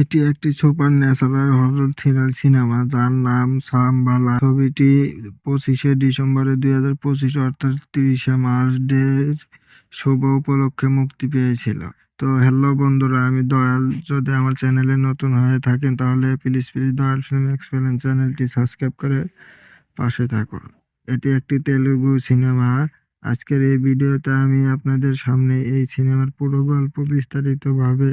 এটি একটি super natural horror thriller cinema যার নাম সামবালা। ছবিটি পঁচিশে ডিসেম্বর দুই হাজার পঁচিশ, অর্থাৎ তিরিশে মার্চ ডের শুভ উপলক্ষে মুক্তি পেয়েছিল। তো হ্যালো বন্ধুরা, আমি দয়াল। যদি আমার চ্যানেলে নতুন হয়ে থাকেন, তাহলে please please Dayal film experience চ্যানেলটি সাবস্ক্রাইব করে পাশে থাকুন। এটি একটি তেলুগু সিনেমা আজকের এই ভিডিওতে আমি আপনাদের সামনে এই সিনেমার পুরো গল্প বিস্তারিতভাবে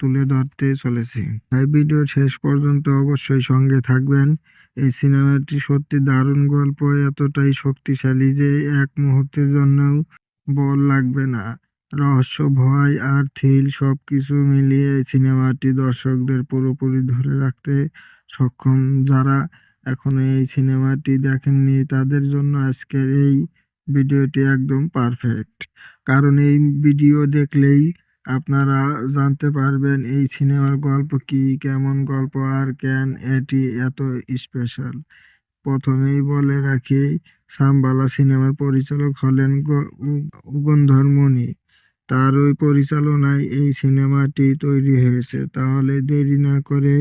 তুলে ধরতে চলেছি। তাই ভিডিও শেষ পর্যন্ত অবশ্যই সঙ্গে থাকবেন। এই সিনেমাটি সত্যি দারুণ গল্প, এতটাই শক্তিশালী যে এক মুহূর্তের জন্যও বল লাগবে না। রহস্য, ভয় আর থ্রিল সব কিছু মিলিয়ে সিনেমাটি দর্শকদের পুরোপুরি ধরে রাখতে সক্ষম। যারা এখনও এই সিনেমাটি দেখেননি, তাদের জন্য আজকের এই ভিডিওটি একদম পারফেক্ট। কারণ এই ভিডিও দেখলেই আপনারা জানতে পারবেন এই সিনেমার গল্প কি, কেমন গল্প আর কেন এটি এত স্পেশাল প্রথমেই বলে রাখি, সামবালা সিনেমার পরিচালক হলেন উগন্ধর মণি তার ওই পরিচালনায় এই সিনেমাটি তৈরি হয়েছে। তাহলে দেরি না করে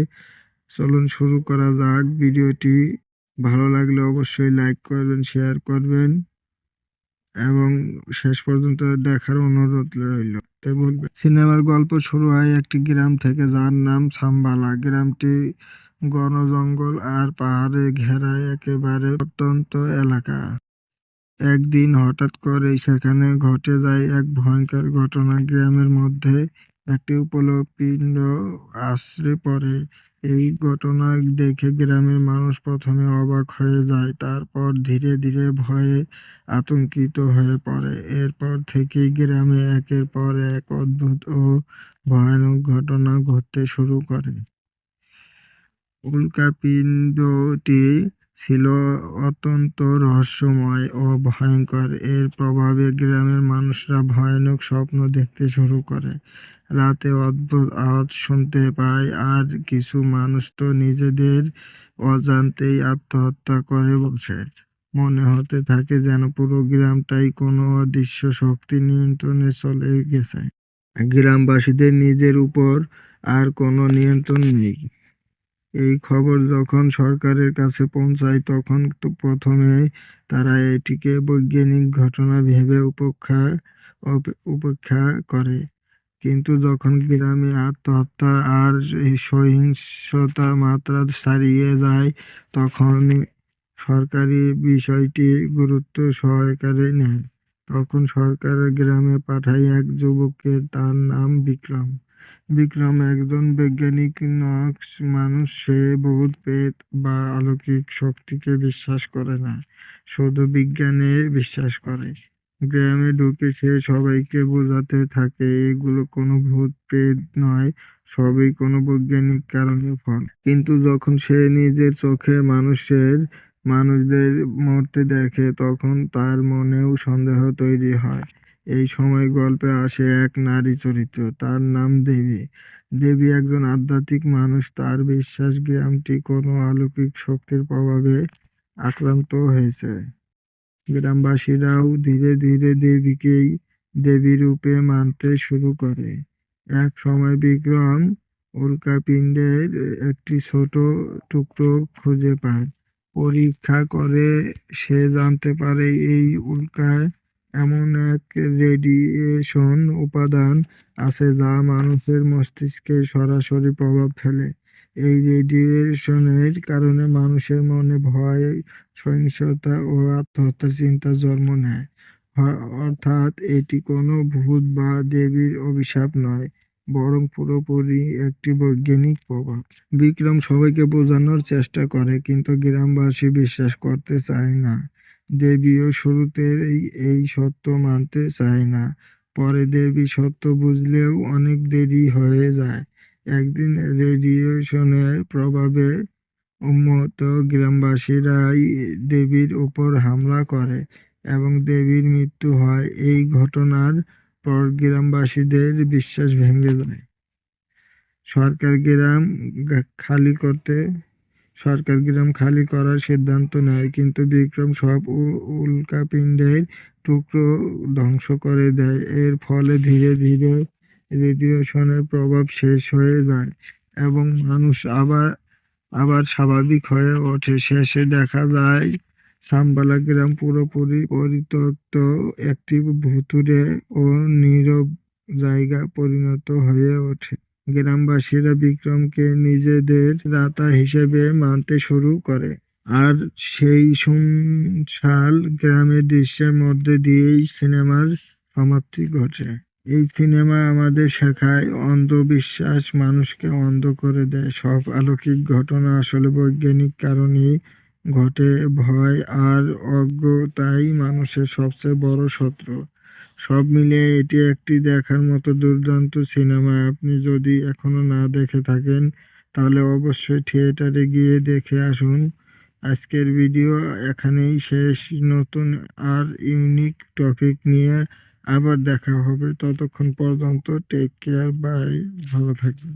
চলুন শুরু করা যাক। ভিডিওটি ভালো লাগলে অবশ্যই লাইক করবেন শেয়ার করবেন। এবং শেষ পর্যন্ত দেখার অনুরোধ রইল। তাই বলবে, সিনেমার গল্প শুরু হয় একটি গ্রাম থেকে, যার নাম সাম্বালা। গ্রামটি ঘন জঙ্গল আর পাহাড়ে ঘেরা একেবারে অত্যন্ত এলাকা। একদিন হঠাৎ করে সেখানে ঘটে যায় এক ভয়ঙ্কর ঘটনা। গ্রামের মধ্যে একটি উপলপিণ্ড আশ্রে পড়ে। এই ঘটনা দেখে গ্রামের মানুষ প্রথমে অবাক হয়ে যায়, তারপর ধীরে ধীরে ভয়ে আতঙ্কিত হয়ে পড়ে। এরপর থেকেই গ্রামে একের পর এক অদ্ভুত ও ভয়ানক ঘটনা ঘটতে শুরু করে। উল্কাপিণ্ডটি ছিল অত্যন্ত রহস্যময় ও ভয়ঙ্কর। এর প্রভাবে গ্রামের মানুষরা ভয়ানক স্বপ্ন দেখতে শুরু করে। রাতে অদ্ভুত আওয়াজ শুনতে পায়, আর কিছু মানুষ তো নিজেদের অজান্তেই আত্মহত্যা করে বসে। মনে হতে থাকে যেন পুরো গ্রামটাই কোনো অদৃশ্য শক্তি নিয়ন্ত্রণে চলে গেছে। গ্রামবাসীদের নিজের উপর আর কোনো নিয়ন্ত্রণ নেই। এই খবর যখন সরকারের কাছে পৌঁছায়, তখন তো প্রথমে তারা এটিকে বৈজ্ঞানিক ঘটনা ভেবে উপেক্ষা উপেক্ষা করে। কিন্তু যখন গ্রামে আত্মহত্যা আর সহিংসতা মাত্রা ছাড়িয়ে যায়, তখন সরকারি বিষয়টি গুরুত্ব সহকারে নেয়। তখন সরকার গ্রামে পাঠায় এক যুবককে, তার নাম বিক্রম। বিক্রম একজন বৈজ্ঞানিক, নক্স মানুষ। সে বহুত পেত বা অলৌকিক শক্তিকে বিশ্বাস করে না, শুধু বিজ্ঞানে বিশ্বাস করে। গ্রামে ঢুকে সে সবাইকে বোঝাতে থাকে, এগুলো কোনো ভূত প্রেত নয়, সবই কোনো বৈজ্ঞানিক কারণে ফল। কিন্তু যখন সে নিজের চোখে মানুষের, মানুষদের মরতে দেখে, তখন তার মনেও সন্দেহ তৈরি হয়। এই সময় গল্পে আসে এক নারী চরিত্র, তার নাম দেবী। দেবী একজন আধ্যাত্মিক মানুষ, তার বিশ্বাস গ্রামটি কোনো অলৌকিক শক্তির প্রভাবে আক্রান্ত হয়েছে। গ্রামবাসীরাও ধীরে ধীরে দেবীকেই দেবী রূপে মানতে শুরু করে। এক সময় বিক্রম উল্কাপিণ্ডের একটি ছোট টুকরো খুঁজে পায়। পরীক্ষা করে সে জানতে পারে এই উল্কায় এমন এক রেডিয়েশন উপাদান আছে যা মানুষের মস্তিষ্কে সরাসরি প্রভাব ফেলে। এই রেডিয়েশনের কারণে মানুষের মনে ভয়, সহিংসতা ও আত্মহত্যার চিন্তা জন্ম নেয়। অর্থাৎ এটি কোনো ভূত বা দেবীর অভিশাপ নয়, বরং পুরোপুরি একটি বৈজ্ঞানিক প্রভাব। বিক্রম সবাইকে বোঝানোর চেষ্টা করে, কিন্তু গ্রামবাসী বিশ্বাস করতে চায় না। দেবীও শুরুতে এই সত্য মানতে চায় না। পরে দেবী সত্য বুঝলেও অনেক দেরি হয়ে যায়। একদিন রেডিয়েশনের প্রভাবে উন্মত্ত গ্রামবাসীরাই দেবীর উপর হামলা করে এবং দেবীর মৃত্যু হয় এই ঘটনার পর গ্রামবাসীদের বিশ্বাস ভেঙে যায়। সরকার গ্রাম খালি করতে, সরকার গ্রাম খালি করার সিদ্ধান্ত নেয়, কিন্তু বিক্রম সব উল্কাপিণ্ডের টুকরো ধ্বংস করে দেয়। এর ফলে ধীরে ধীরে রেডিয়েশনের প্রভাব শেষ হয়ে যায় এবং মানুষ আবার আবার স্বাভাবিক হয়ে ওঠে। শেষে দেখা যায়, সাম্বালা গ্রাম পুরোপুরি পরিত্যক্ত, একটি ভুতুড়ে ও নীরব জায়গা পরিণত হয়ে ওঠে। গ্রামবাসীরা বিক্রমকে নিজেদের রাতা হিসেবে মানতে শুরু করে আর সেই সুনশাল গ্রামের দৃশ্যের মধ্যে দিয়েই সিনেমার সমাপ্তি ঘটে। এই সিনেমা আমাদের শেখায় অন্ধবিশ্বাস মানুষকে অন্ধ করে দেয়। সব অলৌকিক ঘটনা আসলে বৈজ্ঞানিক কারণেই ঘটে। ভয় আর অজ্ঞতাই মানুষের সবচেয়ে বড় শত্রু। সব মিলিয়ে এটি একটি দেখার মতো দুর্দান্ত সিনেমা। আপনি যদি এখনও না দেখে থাকেন, তাহলে অবশ্যই থিয়েটারে গিয়ে দেখে আসুন। আজকের ভিডিও এখানেই শেষ। নতুন আর ইউনিক টপিক নিয়ে আবার দেখা হবে। ততক্ষণ পর্যন্ত টেক কেয়ার বাই ভালো থাকবেন।